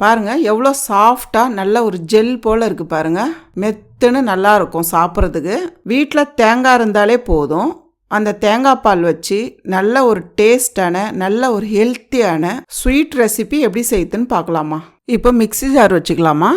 பாருங்க எவ்வளோ சாஃப்டாக நல்ல ஒரு ஜெல் போல் இருக்குது பாருங்க. மெத்துன்னு நல்லா இருக்கும் சாப்பிட்றதுக்கு. வீட்டில் தேங்காய் இருந்தாலே போதும். அந்த தேங்காய் பால் வச்சு நல்ல ஒரு டேஸ்டான நல்ல ஒரு ஹெல்த்தியான ஸ்வீட் ரெசிபி எப்படி செய்யுதுன்னு பார்க்கலாமா? இப்போ மிக்ஸி ஜார் வச்சுக்கலாமா?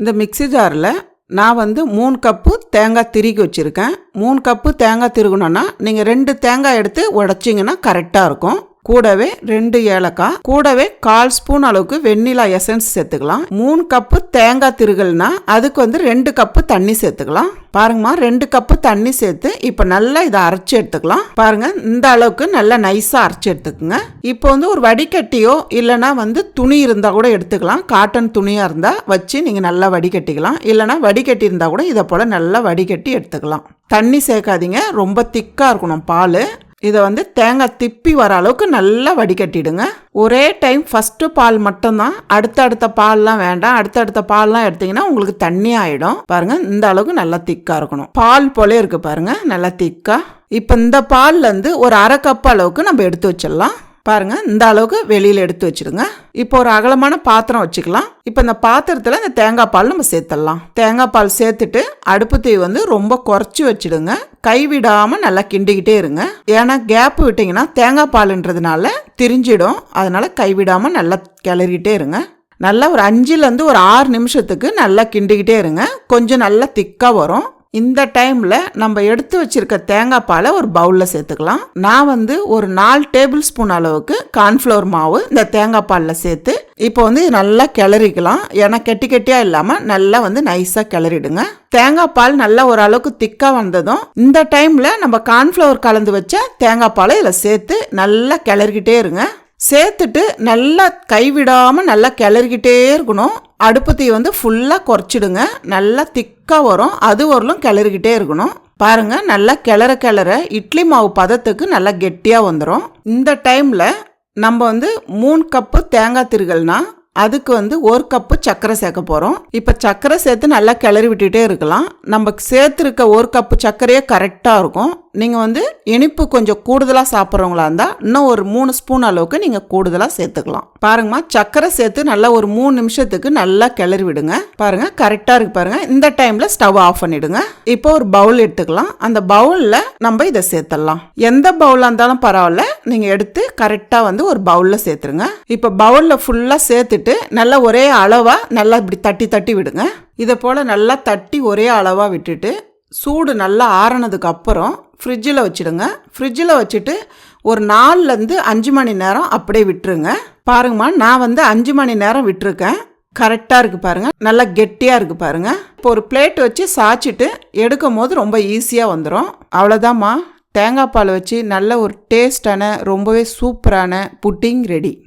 இந்த மிக்ஸி ஜாரில் நான் வந்து மூணு கப்பு தேங்காய் திருகி வச்சுருக்கேன். மூணு கப்பு தேங்காய் திருகணுன்னா நீங்கள் ரெண்டு தேங்காய் எடுத்து உடச்சிங்கன்னா கரெக்டாக இருக்கும். கூடவே ரெண்டு ஏலக்காய் கூடவே கால் ஸ்பூன் அளவுக்கு வெண்ணிலா எசன்ஸ் சேர்த்துக்கலாம். மூணு கப்பு தேங்காய் திருகல்னா அதுக்கு வந்து ரெண்டு கப்பு தண்ணி சேர்த்துக்கலாம். பாருங்கம்மா ரெண்டு கப்பு தண்ணி சேர்த்து இப்போ நல்லா இதை அரைச்சி எடுத்துக்கலாம். பாருங்க இந்த அளவுக்கு நல்லா நைஸாக அரைச்சி எடுத்துக்கோங்க. இப்போ வந்து ஒரு வடிகட்டியோ இல்லைனா வந்து துணி இருந்தால் கூட எடுத்துக்கலாம். காட்டன் துணியாக இருந்தால் வச்சு நீங்கள் நல்லா வடிகட்டிக்கலாம். இல்லைனா வடிகட்டி இருந்தால் கூட இதை போல் நல்லா வடிகட்டி எடுத்துக்கலாம். தண்ணி சேர்க்காதீங்க ரொம்ப திக்காக இருக்கணும் பால். இதை வந்து தேங்காய் திப்பி வர அளவுக்கு நல்லா வடிகட்டிடுங்க. ஒரே டைம் ஃபஸ்ட்டு பால் மட்டும்தான். அடுத்தடுத்த பால்லாம் வேண்டாம். அடுத்தடுத்த பால்லாம் எடுத்தீங்கன்னா உங்களுக்கு தண்ணி ஆகிடும் பாருங்கள் இந்த அளவுக்கு நல்லா திக்காக இருக்கணும். பால் போலே இருக்குது பாருங்கள் நல்லா திக்காக இப்போ இந்த பால்லேருந்து ஒரு அரை கப் அளவுக்கு நம்ம எடுத்து வச்சிடலாம். பாருங்கள் இந்த அளவுக்கு வெளியில் எடுத்து வச்சிடுங்க இப்போ ஒரு அகலமான பாத்திரம் வச்சுக்கலாம். இப்போ இந்த பாத்திரத்தில் இந்த தேங்காய் பால் நம்ம சேர்த்துடலாம். தேங்காய் பால் சேர்த்துட்டு அடுப்பு தீ வந்து ரொம்ப குறைச்சி வச்சிடுங்க. கைவிடாமல் நல்லா கிண்டிக்கிட்டே இருங்க. ஏன்னா கேப் விட்டிங்கன்னா தேங்காய் பாலுன்றதுனால திரிஞ்சிடும். கை கைவிடாமல் நல்லா கிளறிக்கிட்டே இருங்க. நல்லா ஒரு அஞ்சுலேருந்து ஒரு ஆறு நிமிஷத்துக்கு நல்லா கிண்டிக்கிட்டே இருங்க. கொஞ்சம் நல்லா திக்காக வரும். இந்த டைமில் நம்ம எடுத்து வச்சிருக்க தேங்காய் பாலை ஒரு பவுலில் சேர்த்துக்கலாம். நான் வந்து ஒரு நாலு டேபிள் ஸ்பூன் அளவுக்கு கார்ன்ஃப்ளவர் மாவு இந்த தேங்காய் பாலில் சேர்த்து இப்போ வந்து நல்லா கிளறிக்கலாம். ஏன்னா கெட்டி கெட்டியாக இல்லாமல் நல்லா வந்து நைஸாக கிளறிடுங்க. தேங்காய் பால் நல்லா ஓரளவுக்கு திக்காக வந்ததும் இந்த டைமில் நம்ம கார்ன்ஃப்ளவர் கலந்து வச்ச தேங்காய் பாலை இதில் சேர்த்து நல்லா கிளறிக்கிட்டே இருங்க. சேர்த்துட்டு நல்லா கைவிடாமல் நல்லா கிளறிக்கிட்டே இருக்கணும். அடுப்பு தீ வந்து ஃபுல்லாக குறைச்சிடுங்க. நல்லா திக்காக வரும். அது வரலும் கிளறிக்கிட்டே இருக்கணும். பாருங்கள் நல்லா கிளற கிளற இட்லி மாவு பதத்துக்கு நல்லா கெட்டியாக வந்துடும் இந்த டைமில் நம்ம வந்து மூணு கப்பு தேங்காய் திருகல்னா அதுக்கு வந்து ஒரு கப்பு சர்க்கரை சேர்க்க போகிறோம் இப்போ சர்க்கரை சேர்த்து நல்லா கிளறி விட்டுகிட்டே இருக்கலாம். நம்ம சேர்த்துருக்க ஒரு கப்பு சர்க்கரையே கரெக்டாக இருக்கும். நீங்கள் வந்து இனிப்பு கொஞ்சம் கூடுதலாக சாப்பிட்றவங்களா இருந்தால் இன்னும் ஒரு மூணு ஸ்பூன் அளவுக்கு நீங்கள் கூடுதலாக சேர்த்துக்கலாம். பாருங்கம்மா சர்க்கரை சேர்த்து நல்லா ஒரு மூணு நிமிஷத்துக்கு நல்லா கிளறி விடுங்க. பாருங்கள் கரெக்டாக இருக்கு பாருங்கள் இந்த டைமில் ஸ்டவ் ஆஃப் பண்ணிவிடுங்க இப்போ ஒரு பவுல் எடுத்துக்கலாம். அந்த பவுலில் நம்ம இதை சேர்த்துடலாம். எந்த பவுலாக இருந்தாலும் பரவாயில்ல. நீங்கள் எடுத்து கரெக்டாக வந்து ஒரு பவுலில் சேர்த்துருங்க. இப்போ பவுலில் ஃபுல்லாக சேர்த்துட்டு நல்லா ஒரே அளவாக நல்லா இப்படி தட்டி தட்டி விடுங்க. இதை போல் நல்லா தட்டி ஒரே அளவாக விட்டுட்டு சூடு நல்லா ஆறினதுக்கு அப்புறம் ஃப்ரிட்ஜில் வச்சுடுங்க. ஃப்ரிட்ஜில் வச்சுட்டு ஒரு நாலுலேருந்து அஞ்சு மணி நேரம் அப்படியே விட்டுருங்க. பாருங்கம்மா நான் வந்து அஞ்சு மணி நேரம் விட்டுருக்கேன். கரெக்டாக இருக்குது பாருங்கள் நல்லா கெட்டியாக இருக்குது பாருங்கள் இப்போ ஒரு பிளேட் வச்சு சாய்ச்சிட்டு எடுக்கும் போது ரொம்ப ஈஸியாக வந்துடும் அவ்வளோதாம்மா தேங்காய் பால் வச்சு நல்ல ஒரு டேஸ்டான ரொம்பவே சூப்பரான புட்டிங் ரெடி.